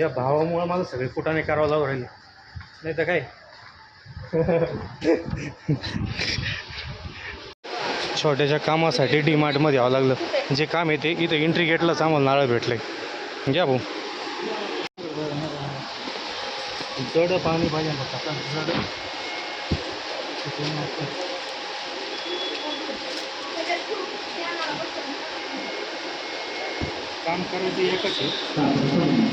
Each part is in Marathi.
या भावामुळं मला सगळे कुटाने करावं लागू राहिले. नाही तर काय? छोट्याशा कामासाठी डी मार्टमध्ये यावं लागलं. जे काम आहे ते इथं एंट्री गेटलाच आम्हाला नारळ आहे घ्या भाऊ. जड पाणी पाहिजे जड. काम करायचं एकच आहे.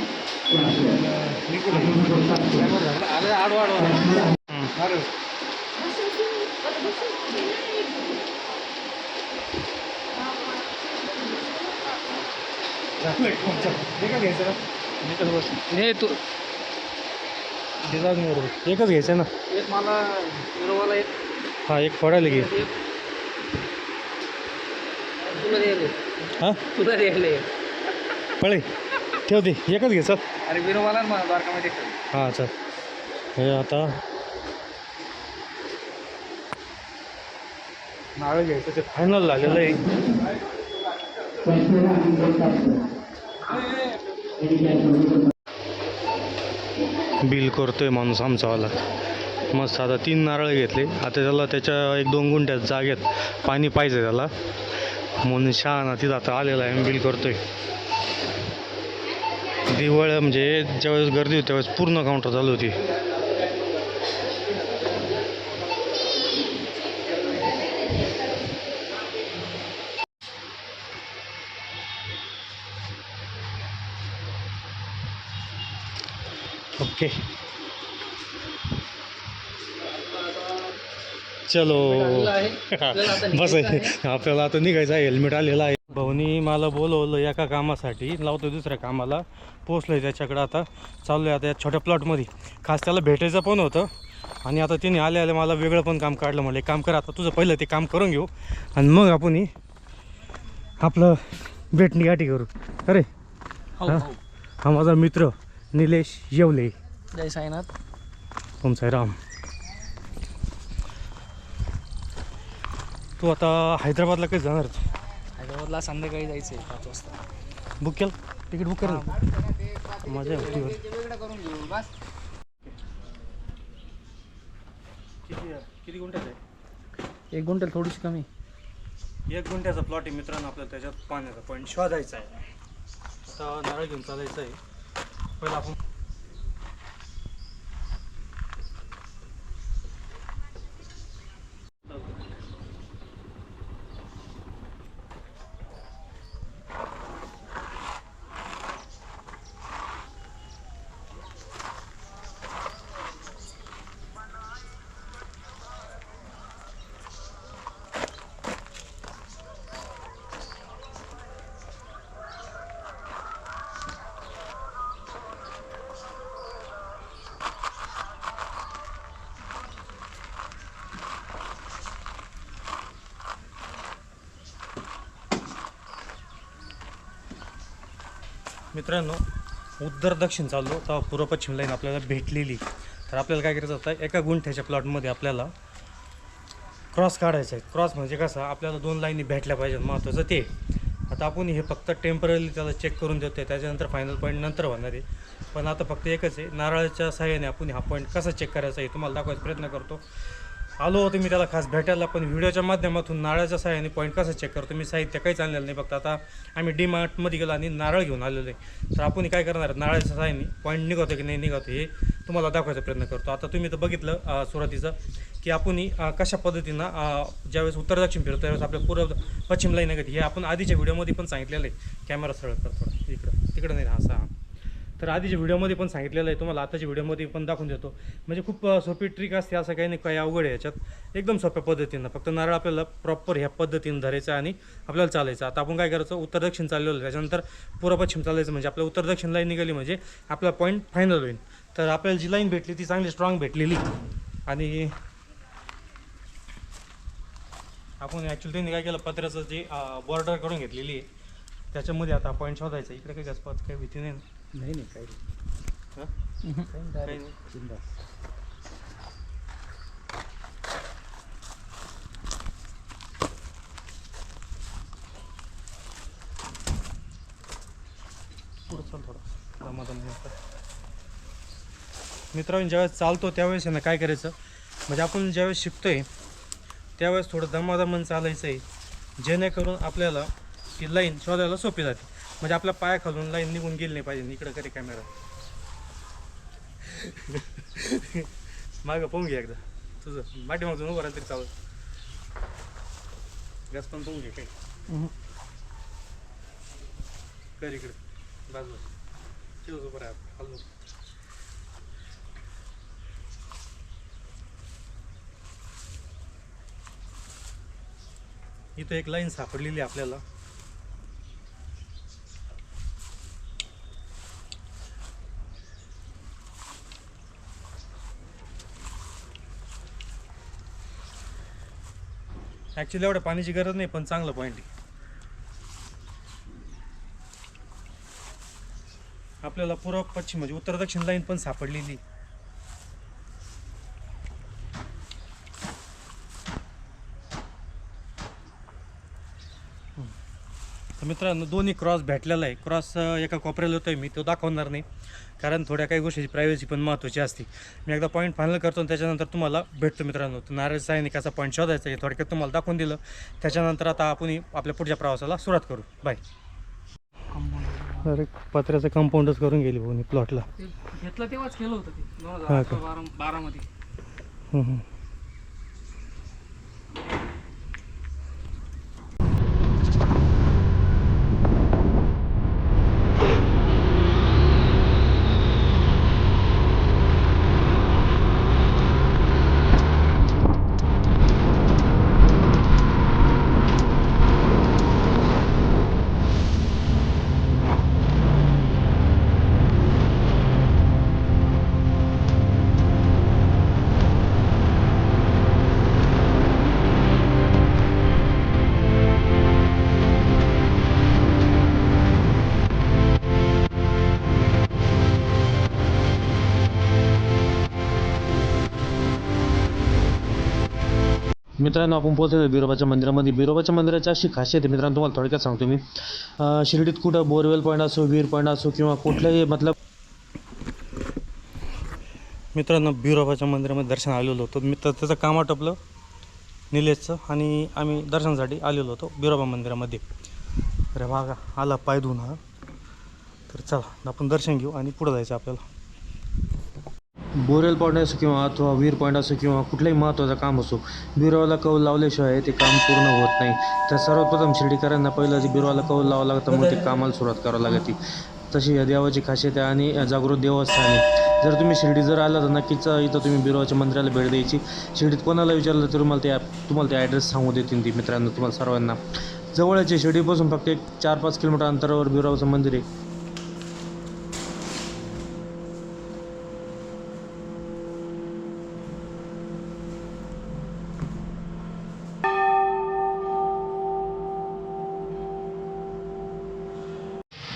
हे तू बरोबर एकच घ्यायचं ना एक मला एक हा? एक फोडायला घे तुला द्यायले हा? तुला द्यायले फळे ठेव दे एकच घे चल. अरे विरोवाला ना द्वारकामध्ये हां चल. हे आता नारळ घ्यायचं ते फायनल झालेलं आहे. बिल करतोय माणूस आमचावाला मस्त आता तीन नारळ घेतले. आता त्याला त्याच्या एक दोन गुंठ्यात जागेत पाणी पाहिजे त्याला. म्हणून शहाणा तिथं आता आलेला आहे बिल करतोय. दिवाळ म्हणजे ज्यावेळेस गर्दी होती त्यावेळेस पूर्ण काउंटर चालू होती. ओके. चलो. बस आहे. आपल्याला आता निघायचं आहे. हेल्मेट आलेलं आहे. भाऊनी मला बोलवलं एका कामासाठी लावतो दुसऱ्या कामाला. पोचलं त्याच्याकडं आता. चाललो आहे आता या छोट्या प्लॉटमध्ये खास त्याला भेटायचं पण होतं. आणि आता तिने आले आले मला वेगळं पण काम काढलं म्हणलं. काम कर आता तुझं पहिलं ते काम करून घेऊ. आणि मग आपण आपलं भेटणी गाठी करू. अरे. हो? हा? हा माझा मित्र निलेश येवले. जय साईनाथ. ओम साईराम. तू आता हैदराबादला कधी जाणार? हैदराबादला संध्याकाळी जायचं आहे पाच वाजता. बुक केलं? तिकीट बुक करेल? मजा आहे होती किती किती गुंठ्याचं आहे? एक गुंठल थोडीशी कमी. एक गुंठ्याचा प्लॉट आहे मित्रांनो आपल्याला त्याच्यात पाण्याचा पॉईंट शोधायचा आहे. आता नारळ घेऊन चालायचं आहे. पहिलं आपण मित्रांनो उत्तर दक्षिण चाललो तेव्हा पूर्व पश्चिम लाईन आपल्याला भेटलेली. तर आपल्याला काय करायचं होतं एका गुंठ्याच्या प्लॉटमध्ये आपल्याला क्रॉस काढायचा आहे. क्रॉस म्हणजे कसं आपल्याला दोन लाईनी भेटल्या पाहिजेत महत्त्वाचं ते. आता आपण हे फक्त टेंपररी त्याला चेक करून देतोय त्याच्यानंतर फायनल पॉईंट नंतर होणार आहे. पण आता फक्त एकच आहे नारळाच्या सहाय्याने आपण हा पॉईंट कसा चेक करायचा आहे तुम्हाला दाखवायचा प्रयत्न करतो. आलो होतो मी त्याला खास भेटायला पण व्हिडिओच्या माध्यमातून नारळाच्या साह्याने पॉईंट कसा चेक करतो मी साहित्य काहीच आणलेलं नाही फक्त. आता आम्ही डी मार्टमध्ये गेलो आणि नारळ घेऊन आलेलो आहे. तर आपण काय करणार नारळाच्या साह्याने पॉईंट निघतो की नाही निघतो हे तुम्हाला दाखवायचा प्रयत्न करतो. आता तुम्ही तर बघितलं सुरुवातीचं की आपण कशा पद्धतीनं ज्यावेळेस उत्तर दक्षिण फिरतो त्यावेळेस आपल्या पूर्व पश्चिम लाईन आहे हे आपण आधीच्या व्हिडिओमध्ये पण सांगितलेलं आहे. कॅमेरा सरळ करतो इकडं. तिकडं नाही हा सहा. तर आधीच्या व्हिडिओमध्ये पण सांगितलेलं आहे तुम्हाला आताच्या व्हिडिओमध्ये पण दाखवून देतो. म्हणजे खूप सोपी ट्रिक असते असं काही नाही काही अवघड आहे याच्यात. एकदम सोप्या पद्धतीनं. फक्त नारळ आपल्याला प्रॉपर ह्या पद्धतीनं धरायचं आणि आपल्याला चालायचं. आता आपण काय करायचं उत्तर दक्षिण चाललेलं आहे. त्याच्यानंतर पूर्व पश्चिम चालायचं म्हणजे आपल्या उत्तर दक्षिण लाईन निघाली म्हणजे आपला पॉईंट फायनल होईल. तर आपल्याला जी लाईन भेटली ती चांगली स्ट्रॉंग भेटलेली. आणि आपण ॲक्च्युली त्यांनी काय केलं पत्र्याचं जे बॉर्डर करून घेतलेली आहे त्याच्यामध्ये आता पॉईंट शोधायचा. इकडे काही जास्त काही भीती नाही. नाही नाही काही? काही काही नाही. पुढं चल थोडं. जमा आपण नंतर मित्रांनो ज्यावेळेस चालतो त्यावेळेस आहे ना काय करायचं? म्हणजे आपण ज्यावेळेस शिकतोय त्यावेळेस थोडं दमादमन चालायचं आहे जेणेकरून आपल्याला ती लाईन शोधायला सोपी जाते. म्हणजे आपल्या पायाखालून लाईन निघून गेली नाही पाहिजे. इकडं करे कॅमेरा मागं पाहून घे एकदा. तुझं माठीमागून उभं राहिलं तरी चालत गॅस पण पाहून घे काय कर इकडे. उभं राहा. हलू इथं एक लाईन सापडलेली आहे आपल्याला. ॲक्च्युली एवढ्या पाण्याची गरज नाही पण चांगलं पॉईंट आहे. आपल्याला पूर्व पश्चिम म्हणजे उत्तर दक्षिण लाईन पण सापडलेली मित्रांनो दोन्ही क्रॉस भेटलेला आहे. क्रॉस एका कोपऱ्याला होतोय मी तो दाखवणार नाही. कारण थोड्या काही गोष्टीची प्रायव्हसी पण महत्त्वाची असते. मी एकदा पॉईंट फायनल करतो आणि त्याच्यानंतर तुम्हाला भेटतो मित्रांनो. तर नारळ सायनिकाचा पॉईंट शोधायचा आहे थोडक्यात तुम्हाला दाखवून दिलं. त्याच्यानंतर आता आपण आपल्या पुढच्या प्रवासाला सुरुवात करू. बाय अरे पत्र्याचं कंपाऊंडच करून गेली भाऊ प्लॉटला ते घेतलं तेव्हाच केलं होतं ते. हा बारामध्ये. मित्रांनो आपण पोहोचलो बिरोबाच्या मंदिरामध्ये. बिरोबाच्या मंदिराची अशी खासियत आहे मित्रांनो तुम्हाला थोडक्यात सांगतो मी. शिर्डीत कुठं बोरवेल पॉईंट असो वीर पॉईंट असो किंवा कुठल्याही मतलब मित्रांनो बिरोबाच्या मंदिरामध्ये दर्शन आलेलो होतो. मित्र त्याचं काम आटपलं निलेशचं आणि आम्ही दर्शनासाठी आलेलो होतो बिरोबा मंदिरामध्ये. अरे बघा आला पाय धुवून हा. तर चला आपण दर्शन घेऊ आणि पुढं जायचं आपल्याला. बोरेल पॉईंट असो किंवा अथवा वीर पॉईंट असो किंवा कुठलंही महत्त्वाचं काम असो बिरोबाला कौल लावल्याशिवाय ते काम पूर्ण होत नाही. तर सर्वप्रथम शिर्डीकरांना पहिलं जे बिरोबाला कौल लावावं लागतं मग ते कामाला सुरुवात करावं लागते. तशी या देवाची खासियत आहे आणि जागृत देवस्थान आहे. जर तुम्ही शिर्डी जर आला तर नक्कीच इथं तुम्ही बिरोबाच्या मंदिराला भेट द्यायची. शिर्डीत कोणाला विचारलं तर तुम्हाला ते तुम्हाला ते ॲड्रेस सांगू देतील ती मित्रांनो तुम्हाला सर्वांना. जवळच शिर्डीपासून फक्त एक चार पाच किलोमीटर अंतरावर बिरोबाचं मंदिर आहे.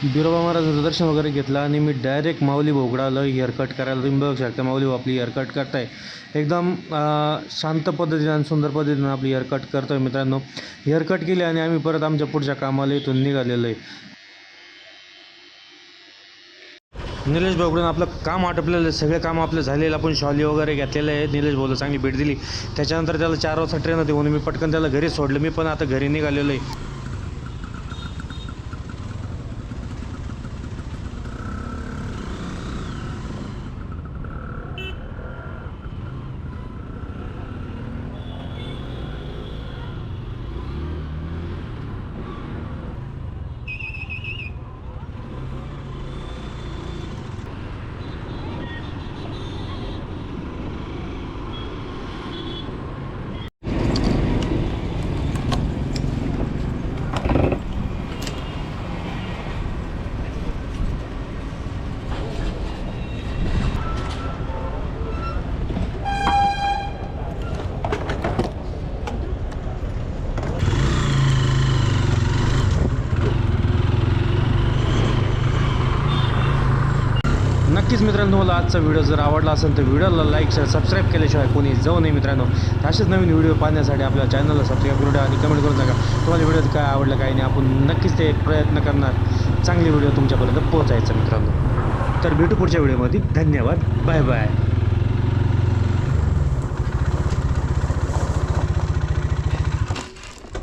बिरोबा महाराजांचं दर्शन वगैरे घेतलं आणि मी डायरेक्ट माऊली भोगडाला हेअरकट करायला तुम्ही बघू शकता माऊली आपली हेअरकट करताय. एकदम शांत पद्धतीने आणि सुंदर पद्धतीनं आपली हेअरकट करतोय मित्रांनो. हेअरकट केली आणि आम्ही परत आमच्या पुढच्या कामाला इथून निघालेलो आहे. निलेश भाऊकडून आपलं काम आटपलेलं आहे. सगळे काम आपलं झालेलं आपण शॉली वगैरे घेतलेलं आहे निलेश भाऊला चांगली भेट दिली. त्याच्यानंतर त्याला चार वाजता ट्रेन होती म्हणून मी पटकन त्याला घरी सोडलं. मी पण आता घरी निघालेलो आहे. नक्कीच मित्रांनो आजचा व्हिडिओ जर आवडला असेल तर व्हिडिओला लाईक शेअर सबस्क्राईब केल्याशिवाय कोणी जाऊ नये मित्रांनो. असेच नवीन व्हिडिओ पाहण्यासाठी आपल्या चॅनलला सबस्क्राईब करू द्या आणि कमेंट करून सांगा तुम्हाला व्हिडिओ काय आवडलं काय नाही आपण नक्कीच ते प्रयत्न करणार. चांगले व्हिडिओ तुमच्यापर्यंत पोहोचायचा मित्रांनो. तर भेटू पुढच्या व्हिडिओमध्ये. धन्यवाद. Bye bye.